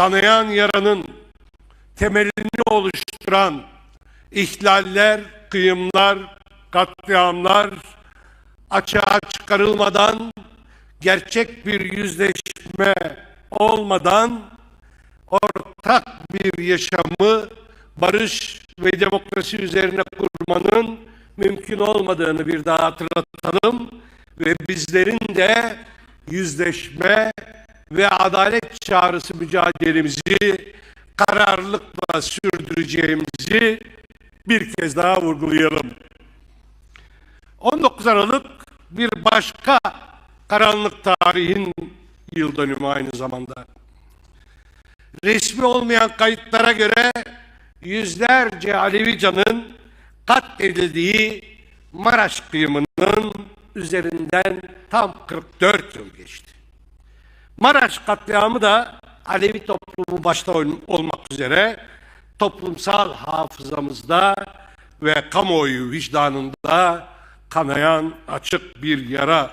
kanayan yaranın temelini oluşturan ihlaller, kıyımlar, katliamlar açığa çıkarılmadan gerçek bir yüzleşme olmadan ortak bir yaşamı barış ve demokrasi üzerine kurmanın mümkün olmadığını bir daha hatırlatalım ve bizlerin de yüzleşme ve adalet çağrısı mücadelemizi kararlılıkla sürdüreceğimizi bir kez daha vurgulayalım. 19 Aralık bir başka karanlık tarihin yıl dönümü aynı zamanda. Resmi olmayan kayıtlara göre yüzlerce Alevi canın katledildiği Maraş kıyımının üzerinden tam 44 yıl geçti. Maraş katliamı da Alevi toplumu başta ol- olmak üzere toplumsal hafızamızda ve kamuoyu vicdanında kanayan açık bir yara